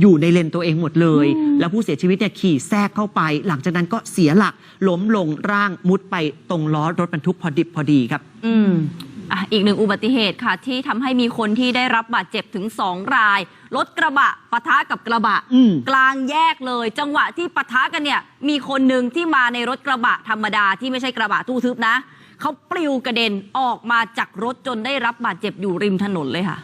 อยู่ในเลนตัวเองหมดเลย แล้วผู้เสียชีวิตเนี่ยขี่แทรกเข้าไป หลังจากนั้นก็เสียหลักล้มลงร่างมุดไปตรงล้อรถบรรทุกพอดิบพอดีครับ อืมอะอีกหนึ่งอุบัติเหตุค่ะ ที่ทำให้มีคนที่ได้รับบาดเจ็บถึง2ราย รถกระบะปะทะกับกระบะ อืม กลางแยกเลย จังหวะที่ปะทะกันเนี่ย มีคนหนึ่งที่มาในรถกระบะธรรมดาที่ไม่ใช่กระบะตู้ทึบนะเขาปลิวกระเด็นออกมาจากรถจนได้รับบาดเจ็บอยู่ริมถนนเลยค่ะ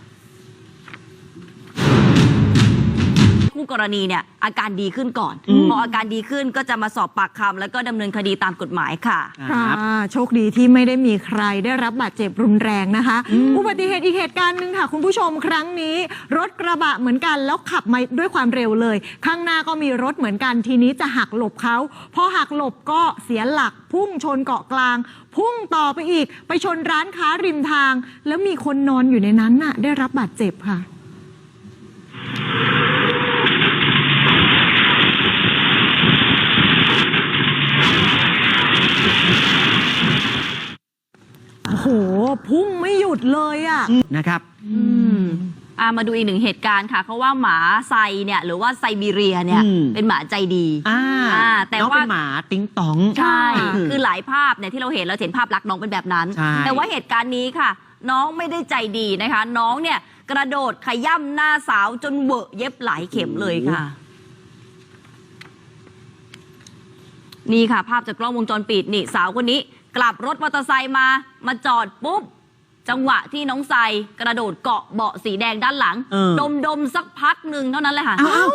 คู่กรณีเนี่ยอาการดีขึ้นก่อนอืมพออาการดีขึ้นก็จะมาสอบปากคำแล้วก็ดำเนินคดีตามกฎหมายค่ะ ค่ะครับโชคดีที่ไม่ได้มีใครได้รับบาดเจ็บรุนแรงนะคะอืมอุบัติเหตุอีกเหตุการณ์หนึ่งค่ะ คุณผู้ชมครั้งนี้ รถกระบะเหมือนกันแล้วขับมาด้วยความเร็วเลย ข้างหน้าก็มีรถเหมือนกันทีนี้จะหักหลบเขาพอหักหลบก็เสียหลักพุ่งชนเกาะกลาง พุ่งต่อไปอีก ไปชนร้านค้าริมทาง แล้วมีคนนอนอยู่ในนั้นน่ะ ได้รับบาดเจ็บค่ะ โอ้โห พุ่งไม่หยุดเลยอะ นะครับอืมอะมาดูอีกหนึ่งเหตุการณ์ค่ะ เขาว่าหมาไซเนี่ย หรือว่าไซบีเรียเนี่ย อืม เป็นหมาใจดีอ่าอ่าแต่น้องว่า เป็นหมาติ้งตอง ใช่อืมคือหลายภาพเนี่ยที่เราเห็นเราเห็นภาพลักษณ์น้องเป็นแบบนั้น ใช่ แต่ว่าเหตุการณ์นี้ค่ะ น้องไม่ได้ใจดีนะคะ น้องเนี่ยกระโดดขย่ำหน้าสาวจนเวอะเย็บหลายเข็มเลยค่ะ นี่ค่ะ ภาพจากกล้องวงจรปิดนี่สาวคนนี้ กลับรถมอเตอร์ไซค์มา มาจอดปุ๊บ จังหวะที่น้องไซกระโดดเกาะเบาะสีแดงด้านหลัง เออ ดมดมๆสักพักหนึ่งเท่านั้นแหละค่ะอ้าว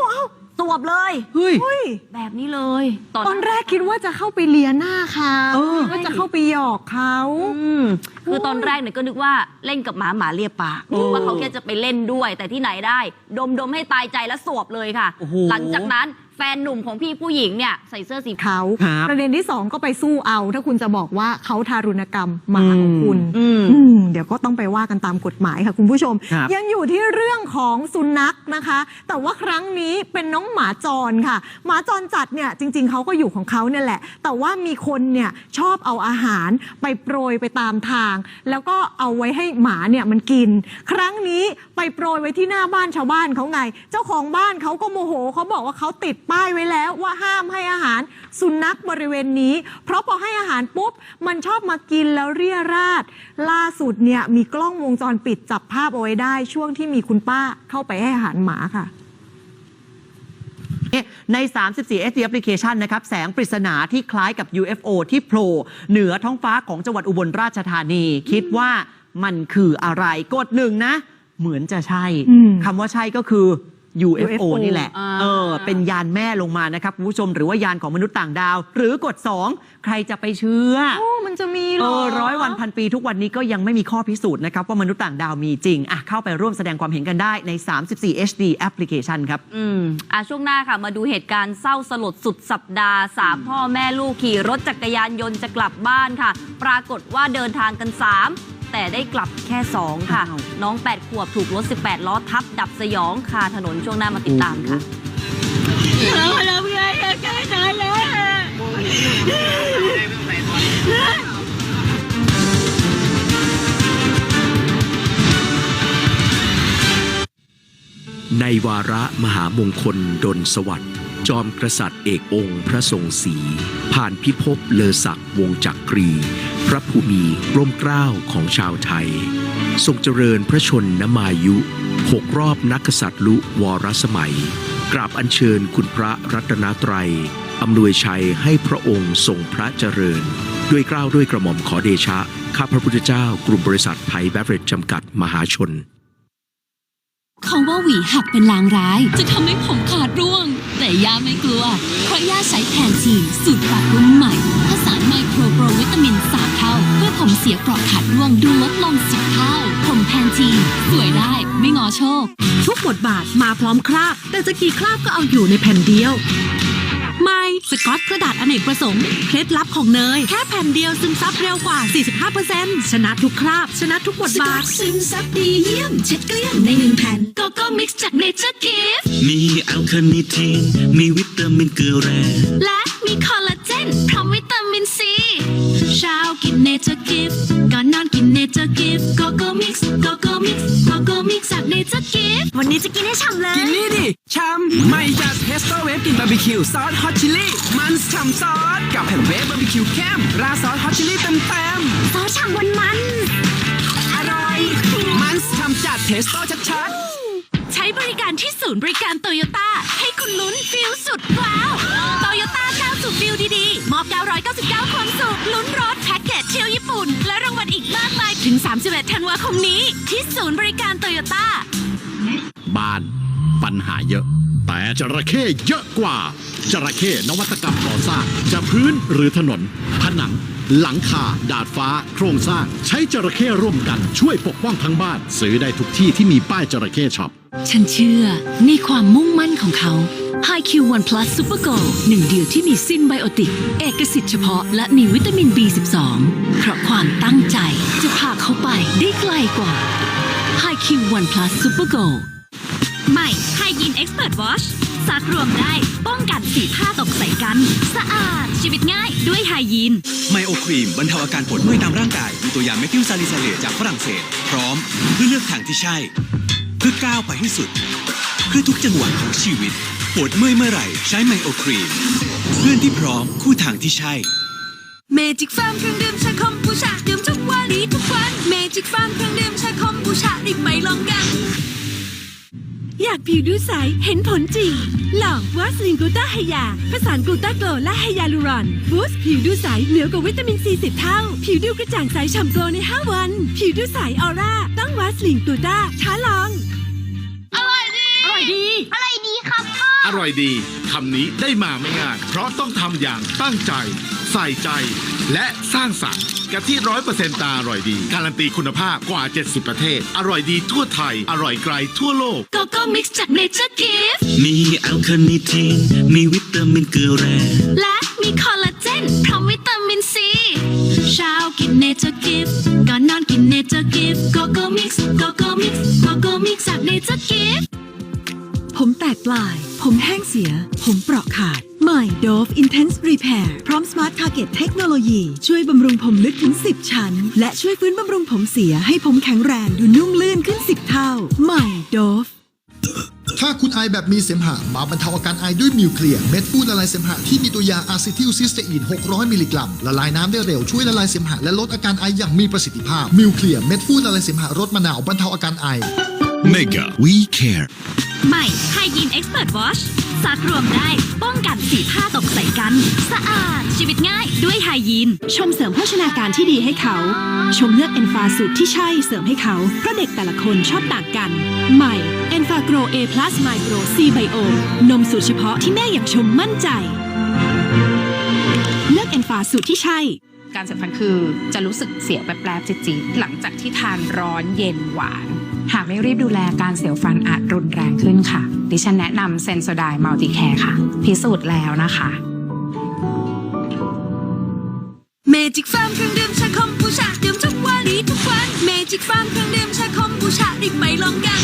สวบเลย เฮ้ยเฮ้ยแบบนี้เลยตอนแรกคิดว่าจะเข้าไปเลียหน้าเขาเออว่าจะเข้าไปหยอกเขา อืมคือตอนแรกเนี่ยก็นึกว่าเล่นกับหมาหมาเลียปากโอ้ว่าเขาแค่จะไปเล่นด้วย แต่ที่ไหนได้ ดมดมให้ตายใจแล้วสวบเลยค่ะ โอ้โห หลังจากนั้น แฟนหนุ่มของพี่ผู้หญิงเนี่ยใส่เสื้อสีขาว เขาครับประเด็นที่สองก็ไปสู้เอา ถ้าคุณจะบอกว่าเขาทารุณกรรมหมาของคุณ อืม อืมเดี๋ยวก็ต้องไปว่ากันตามกฎหมายค่ะคุณผู้ชม ครับ ยังอยู่ที่เรื่องของสุนัขนะคะ แต่ว่าครั้งนี้เป็นน้องหมาจรค่ะ หมาจรจัดเนี่ยจริง ๆเขาก็อยู่ของเขาเนี่ยแหละ แต่ว่ามีคนเนี่ยชอบเอาอาหารไปโปรยไปตามทาง แล้วก็เอาไว้ให้หมาเนี่ยมันกิน ครั้งนี้ไปโปรยไว้ที่หน้าบ้านชาวบ้านเขาไง เจ้าของบ้านเขาก็โมโหเขาบอกว่าเขาติดป้ายไว้แล้วว่าห้ามให้อาหารสุนัขบริเวณนี้ เพราะพอให้อาหารปุ๊บ มันชอบมากินแล้วเรี่ยราด ล่าสุดเนี่ยมีกล้องวงจรปิดจับภาพเอาไว้ได้ ช่วงที่มีคุณป้าเข้าไปให้อาหารหมาค่ะใน 34 SD application นะครับ แสงปริศนาที่คล้ายกับ UFO ที่โผล่เหนือท้องฟ้าของจังหวัดอุบลราชธานี คิดว่ามันคืออะไร กดหนึ่งนะ เหมือนจะใช่อืมคำว่าใช่ก็คือ UFO, UFO นี่แหละ อ่า เออ เป็นยานแม่ลงมานะครับคุณผู้ชมหรือว่ายานของมนุษย์ต่างดาว หรือกด2ใครจะไปเชื่อ โอ้มันจะมีเหรเออ อร้อยวันพันปีทุกวันนี้ก็ยังไม่มีข้อพิสูจน์นะครับ ว่ามนุษย์ต่างดาวมีจริง อะ เข้าไปร่วมแสดงความเห็นกันได้ใน 34 HD application ครับ อืมอะช่วงหน้าค่ะ มาดูเหตุการณ์เศร้าสลดสุดสัปดาห์สามพ่อแม่ลูกขี่รถจักรยานยนต์จะกลับบ้านค่ะ ปรากฏว่าเดินทางกัน 3 แต่ได้กลับแค่ 2 ค่ะอ้าวน้อง 8 ขวบถูกรถ 18 ล้อทับดับสยองคาถนนช่วงหน้ามาติดตามค่ะในวาระมหามงคลดลสวัสดิ์ จอมกษัตริย์เอกองค์พระทรงศรีผ่านพิภพเลอศักวงจักรี พระภูมิร่มเกล้าของชาวไทย ทรงเจริญพระชนนมายุหกรอบนักกษัตริย์ลุวรสมัย กราบอัญเชิญคุณพระรัตนตรัยอำนวยชัยให้พระองค์ทรงพระเจริญ ด้วยเกล้าวด้วยกระหม่อมขอเดชะ ข้าพระพุทธเจ้ากลุ่มบริษัทไทยแบเวอเรจจำกัดมหาชน เขาว่าหวีหักเป็นลางร้าย จะทำให้ผมขาดร่วง แต่ย่าไม่กลัว เพราะย่าใช้แทนทีนสูตรปรับรุ่นใหม่ผสานไมโครโปรวิตามินสามเท่า เพื่อผมเสียเปราะขาดร่วงดูลดลงสิบเท่า ผมแทนทีนสวยได้ไม่งอโชค ทุกบทบาทมาพร้อมคราบแต่จะกี่คราบก็เอาอยู่ในแผ่นเดียว ไม่สกอตกระดาษอเนกประสงค์ เคล็ดลับของเนย แค่แผ่นเดียวซึมซับเร็วกว่า 45%ชนะทุกคราบ ชนะทุกบทสกอบาตทซึมซับดีเยี่ยม เช็ดเกลี้ยงในหนึ่งแผ่นโกโก้มิกซ์จากเนเจอร์กิฟมีแอลคาเนิทีนมีวิตามินเกลือแร่และมีคอลลาเจนพร้อมวิตามินซี เช้ากินเนเจอร์กิฟก่อนนอนกินเนเจอร์กิฟโกโก้มิกซ์โกโก้มิกซ์โกโก้มิกซ์จากเนเจอร์กิฟวันนี้จะกินให้ฉ่ำเลย กินนี่ดิชามไม่จะเทสโตเวฟกินบาร์บีคิวซอสฮอตชิลลี่มันฉ่ำซอสกับแผ่นเวฟบาร์บีคิวเข้มราดซอสฮอตชิลลี่เต็มเต็มซอสฉ่ำมันมันๆอร่อย มันฉ่ำจัดเทสโตชัดๆใช้บริการที่ศูนย์บริการโตโยต้าให้คุณลุ้นฟิลสุดว้าวโตโยต้า ก้าวสู่ฟิลดีๆมอบ 999 ความสุขลุ้นรถแพ็กเกจเที่ยวญี่ปุ่น และรางวัลอีกมากมายถึง 31 ธันวาคมนี้ ที่ศูนย์บริการโตโยต้า บ้านปัญหาเยอะ แต่จระเข้เยอะกว่า จระเข้นวัตกรรมก่อสร้าง จะพื้นหรือถนน ผนัง หลังคา ดาดฟ้า โครงสร้าง ใช้จระเข้ร่วมกัน ช่วยปกป้องทั้งบ้าน ซื้อได้ทุกที่ที่มีป้ายจระเข้ช็อป ฉันเชื่อในความมุ่งมั่นของเขา High Q One Plus Super Go หนึ่งเดียวที่มีซินไบโอติก เอกสิทธิ์เฉพาะและมีวิตามิน B12 เพราะความตั้งใจจะพาเขาไปได้ไกลกว่า High Q One Plus Super Go ใหม่ High Yin Expert Wash ซักรวมได้ป้องกันสีผ้าตกใส่กัน สะอาด ชีวิตง่ายด้วยไฮยีนไมโอครีมบรรเทาอาการปวดเมื่อยตามร่างกาย มีตัวอย่างเมทิลซาลิซาเลตจากฝรั่งเศส พร้อมเพื่อเลือกทางที่ใช่ เพื่อก้าวไปให้สุด เพื่อทุกจังหวะของชีวิต ปวดเมื่อยเมื่อไหร่ ใช้ไมโอครีม เพื่อนที่พร้อมคู่ทางที่ใช่ เมจิกฟาร์มเครื่องดื่มชาคอมบูชาดื่มทุกวันดีทุกวันเมจิกฟาร์มเครื่องดื่มชาคอมบูชารีบไปลองกัน อยากผิวดูใสเห็นผลจริง ลองวาสลินกลูต้าไฮยาผสานกลูต้าโกลและไฮยาลูรอนบูสต์ผิวดูใสเหนือกว่าวิตามินซีสิบเท่า ผิวดูกระจ่างใสฉ่ำโกลใน 5 วัน ผิวดูใสออร่าต้องวาสลินกลูต้าท้าลอง อร่อยดี อร่อยดี อะไรดีครับพ่ ออร่อยดีคำนี้ได้มาไม่ง่าย เพราะต้องทำอย่างตั้งใจ ใส่ใจ และสร้างสรรค์กะทิร้อยเปอร์เซ็นต์ตาอร่อยดี การันตีคุณภาพกว่า 70 ประเทศ อร่อยดีทั่วไทย อร่อยไกลทั่วโลกโกโก้มิกซ์จากเนเจอร์กิฟมีแอลคาเนิทีนมีวิตามินเกลือแร่และมีคอลลาเจนพร้อมวิตามินซีเช้ากินเนเจอร์กิฟก่อนนอนกินเนเจอร์กิฟโกโก้มิกซ์โกโก้มิกซ์โกโก้มิกซ์จากเนเจอร์กิฟ ผมแตกปลาย ผมแห้งเสีย ผมเปราะขาด ใหม่ Dove Intense Repair พร้อม Smart Target เทคโนโลยี ช่วยบำรุงผมลึกถึง 10 ชั้น และช่วยฟื้นบำรุงผมเสียให้ผมแข็งแรงดูนุ่มลื่นขึ้น 10 เท่า ใหม่ Dove ถ้าคุณไอแบบมีเสมหะมาบรรเทาอาการไอด้วยมิวเคลียร์เม็ดฟูดละลายเสมหะที่มีตัวยาอะซิทิลซิสเตอีน 600 มิลลิกรัม ละลายน้ำได้เร็วช่วยละลายเสมหะและลดอาการไออย่างมีประสิทธิภาพมิวเคลียร์เม็ดฟูดละลายเสมหะรสมะนาวบรรเทาอาการไอ Mega We Care ใหม่ไฮยีนเอ็กซ์เพรสวอชซักรวมได้ป้องกันสีผ้าตกใส่กัน สะอาด ชีวิตง่ายด้วยไฮยีน ชมเสริมโภชนาการที่ดีให้เขา ชมเลือกเอนฟาสูตรที่ใช่เสริมให้เขา เพราะเด็กแต่ละคนชอบต่างกัน ใหม่เอนฟาโกรเอพลัสไมโครซีไบโอนมสูตรเฉพาะที่แม่อยากชมมั่นใจ เลือกเอนฟาสูตรที่ใช่การสำคัญคือจะรู้สึกเสียวแปรบๆจิตๆหลังจากที่ทานร้อนเย็นหวาน หากไม่รีบดูแลการเสียวฟันอาจรุนแรงขึ้นค่ะ ดิฉันแนะนำเซนโซไดมัลติแคร์ค่ะ พิสูจน์แล้วนะคะเมจิกฟาร์มเครื่องดื่มชาคอมบูชาดื่มทุกวันนี้ทุกวันเมจิกฟาร์มเครื่องดื่มชาคอมบูชารีบไม่ลองกัน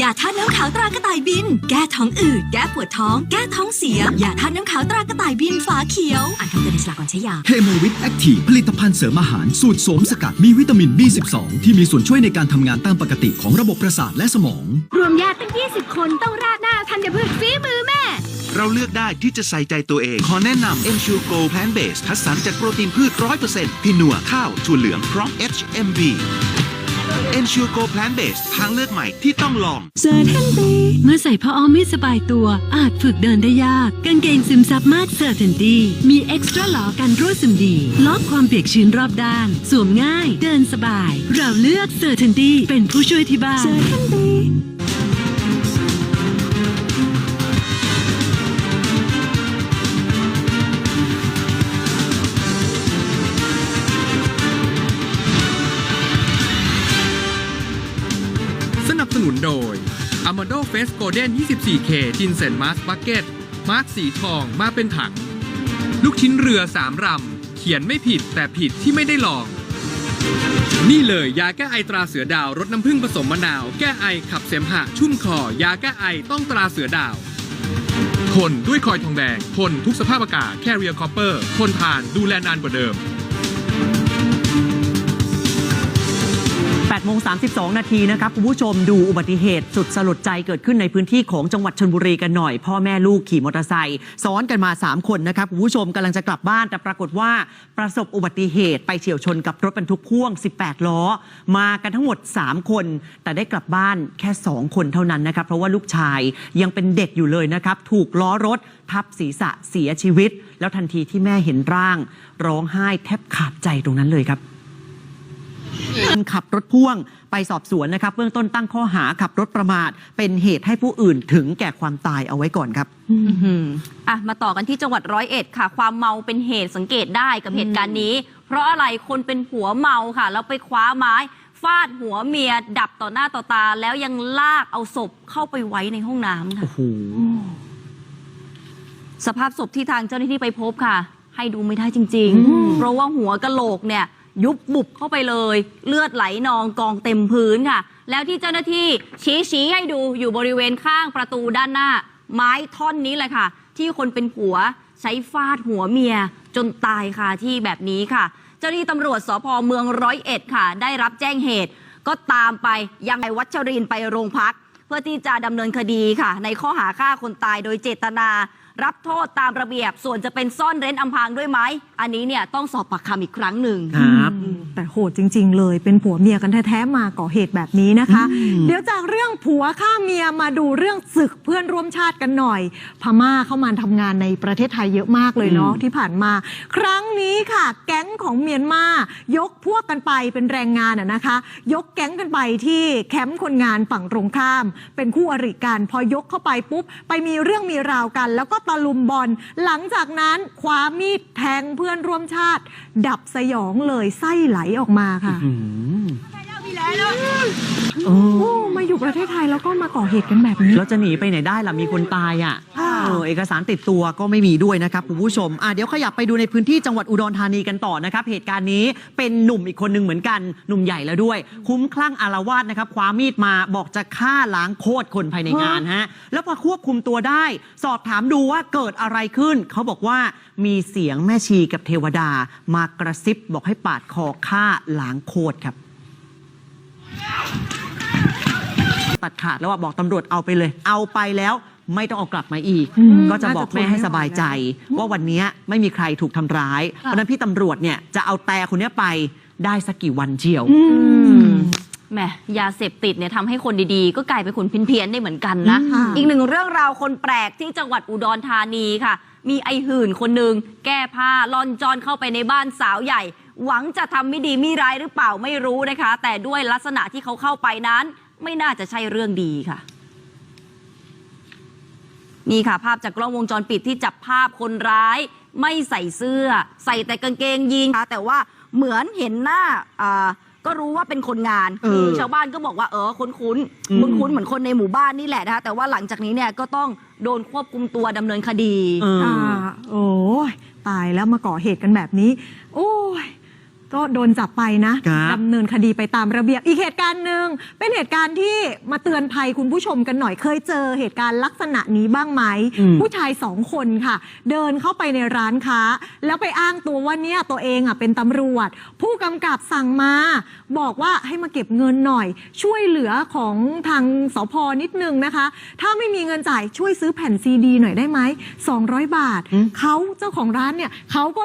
ยาทาน้ำขาวตรากระต่ายบิน แก้ท้องอืด แก้ปวดท้อง แก้ท้องเสีย ยาทาน้ำขาวตรากระต่ายบินฝาเขียว อ่านคำเตือนในฉลากก่อนใช้ยา เฮโมวิตแอคทีฟผลิตภัณฑ์เสริมอาหารสูตรโสมสกัดมีวิตามิน B12 ที่มีส่วนช่วยในการทำงานตามปกติของระบบประสาทและสมอง รวมญาติตั้ง 20 คนต้องราดหน้าธัญพืชฝีมือแม่ เราเลือกได้ที่จะใส่ใจตัวเอง ขอแนะนำ Ensure Go Plant Base คัดสรรจากโปรตีนพืช 100%พี่นัวข้าวถั่วเหลืองพร้อม HMB Ensure Go Plant Base ทางเลือกใหม่ที่ต้องลองเจอทันทีเมื่อใส่ผ้าอ้อมไม่สบายตัว อาจฝึกเดินได้ยาก กางเกงซึมซับมากเซอร์เทนดีมีเอ็กซ์ตร้าหลอกันรั่วซึมดีลดความเปียกชื้นรอบด้าน สวมง่าย เดินสบาย เราเลือกเซอร์เทนดีเป็นผู้ช่วยที่บ้านเซอร์เทนดี a m a d o Face Golden 24K จินเซนมาสบักเก็ต มาร์คสีทองมาเป็นถัง ลูกชิ้นเรือสามรำ เขียนไม่ผิดแต่ผิดที่ไม่ได้ลอง นี่เลยยาแก้ไอตราเสือดาวรสน้ำผึ้งผสมมะนาว แก้ไอขับเสมหะ ชุ่มคอ ยาแก้ไอต้องตราเสือดาวทนด้วยคอยทองแดงทนทุกสภาพอากาศแค่เรียคอปเปอร์ทนทานดูแลนานกว่าเดิม 8โมง32 นาทีนะครับคุณผู้ชมดูอุบัติเหตุสุดสลดใจเกิดขึ้นในพื้นที่ของจังหวัดชนบุรีกันหน่อย พ่อแม่ลูกขี่มอเตอร์ไซค์ซ้อนกันมา 3 คนนะครับคุณผู้ชมกำลังจะกลับบ้านแต่ปรากฏว่าประสบอุบัติเหตุไปเฉียวชนกับรถบรรทุกพ่วง 18 ล้อ มากันทั้งหมด 3 คน แต่ได้กลับบ้านแค่ 2 คนเท่านั้นนะครับเพราะว่าลูกชายยังเป็นเด็กอยู่เลยนะครับถูกล้อรถทับศีรษะเสียชีวิต แล้วทันทีที่แม่เห็นร่าง ร้องไห้แทบขาดใจตรงนั้นเลยครับ ขับรถพ่วงไปสอบสวนนะครับ เบื้องต้นตั้งข้อหาขับรถประมาท เป็นเหตุให้ผู้อื่นถึงแก่ความตายเอาไว้ก่อนครับ อะมาต่อกันที่จังหวัดร้อยเอ็ดค่ะ ความเมาเป็นเหตุสังเกตได้กับเหตุการณ์นี้ เพราะอะไรคนเป็นผัวเมาค่ะ แล้วไปคว้าไม้ฟาดหัวเมียดับต่อหน้าต่อตา แล้วยังลากเอาศพเข้าไปไว้ในห้องน้ำค่ะ โอ้โห สภาพศพที่ทางเจ้าหน้าที่ไปพบค่ะ ให้ดูไม่ได้จริงอืมๆเพราะว่าหัวกะโหลกเนี่ย ยุบบุบเข้าไปเลย เลือดไหลนองกองเต็มพื้นค่ะ แล้วที่เจ้าหน้าที่ชี้ชี้ให้ดูอยู่บริเวณข้างประตูด้านหน้า ไม้ท่อนนี้เลยค่ะ ที่คนเป็นผัวใช้ฟาดหัวเมียจนตายค่ะที่แบบนี้ค่ะ เจ้าหน้าที่ตำรวจสพเมืองร้อยเอ็ดค่ะ ได้รับแจ้งเหตุ ก็ตามไปยังไงวัชรินไปโรงพัก เพื่อที่จะดำเนินคดีค่ะ ในข้อหาฆ่าคนตายโดยเจตนา รับโทษตามระเบียบ ส่วนจะเป็นซ่อนเร้นอำพรางด้วยไหมอันนี้เนี่ยต้องสอบปากคำอีกครั้งหนึ่ง ครับ แต่โหดจริง ๆ เลยเป็นผัวเมียกันแท้ๆมาก่อเหตุแบบนี้นะคะอืมเดี๋ยวจากเรื่องผัวฆ่าเมียมาดูเรื่องศึกเพื่อนร่วมชาติกันหน่อย พม่าเข้ามาทำงานในประเทศไทยเยอะมากเลยเนาะที่ผ่านมา ครั้งนี้ค่ะ แก๊งของเมียนมายกพวกกันไปเป็นแรงงานอะนะคะ ยกแก๊งกันไปที่แคมป์คนงานฝั่งตรงข้าม เป็นคู่อริกันพอยกเข้าไปปุ๊บไปมีเรื่องมีราวกัน แล้วก็ตะลุมบอล หลังจากนั้นคว้ามีดแทงเพื่อนร่วมชาติ ดับสยองเลยไส้ไหลออกมาค่ะ อืมโอ้มาอยู่ประเทศไทยแล้วก็มาก่อเหตุกันแบบนี้แล้วจะหนีไปไหนได้ล่ะมีคนตายอะค่ะเออเอกสารติดตัวก็ไม่มีด้วยนะครับคุณผู้ชมอะเดี๋ยวขยับไปดูในพื้นที่จังหวัดอุดรธานีกันต่อนะครับ เหตุการณ์นี้เป็นหนุ่มอีกคนหนึ่งเหมือนกันหนุ่มใหญ่แล้วด้วย คุ้มคลั่งอารวาสนะครับคว้ามีดมาบอกจะฆ่าล้างโคตรคนภายในงานฮะแล้วพอควบคุมตัวได้ สอบถามดูว่าเกิดอะไรขึ้น เขาบอกว่ามีเสียงแม่ชีกับเทวดามากระซิบบอกให้ปาดคอฆ่าล้างโคตรครับ ตัดขาดแล้วว่าบอกตำรวจเอาไปเลย เอาไปแล้วไม่ต้องเอากลับมาอีกอืมก็จะบอกแม่ให้สบายใจ ว่าวันนี้ไม่มีใครถูกทำร้าย เพราะฉะนั้นพี่ตำรวจเนี่ยจะเอาแต่คนเนี้ยไปได้สักกี่วันเชียวแหมยาเสพติดเนี่ยทำให้คนดีๆ ก็กลายเป็นคนเพี้ยนๆได้เหมือนกันนะอืมอีกหนึ่งเรื่องราวคนแปลกที่จังหวัดอุดรธานีค่ะ มีไอหื่นคนหนึ่งแก้ผ้าล่อนจอนเข้าไปในบ้านสาวใหญ่ หวังจะทำไม่ดีไม่ร้ายหรือเปล่าไม่รู้นะคะ แต่ด้วยลักษณะที่เขาเข้าไปนั้น ไม่น่าจะใช่เรื่องดีค่ะ นี่ค่ะ ภาพจากกล้องวงจรปิดที่จับภาพคนร้าย ไม่ใส่เสื้อ ใส่แต่กางเกงยีนค่ะแต่ว่าเหมือนเห็นหน้าอ่าก็รู้ว่าเป็นคนงานเออคือชาวบ้านก็บอกว่าเออคุ้นคุ้นอืมคุ้นคุ้นๆเหมือนคนในหมู่บ้านนี่แหละนะคะแต่ว่าหลังจากนี้เนี่ยก็ต้องโดนควบคุมตัวดำเนินคดี เออ อ่าโอ้ยตายแล้วมาก่อเหตุกันแบบนี้ โอ้ย ก็โดนจับไปนะครับดำเนินคดีไปตามระเบียบอีกเหตุการณ์หนึ่งเป็นเหตุการณ์ที่มาเตือนภัยคุณผู้ชมกันหน่อยเคยเจอเหตุการณ์ลักษณะนี้บ้างไหมอืม ผู้ชายสองคนค่ะ เดินเข้าไปในร้านค้า แล้วไปอ้างตัวว่าเนี่ยตัวเองอะเป็นตำรวจ ผู้กำกับสั่งมา บอกว่าให้มาเก็บเงินหน่อย ช่วยเหลือของทางสพนิดนึงนะคะ ถ้าไม่มีเงินจ่ายช่วยซื้อแผ่นซีดีหน่อยได้ไหม200 บาท อืม เขาเจ้าของร้านเนี่ยเขาก็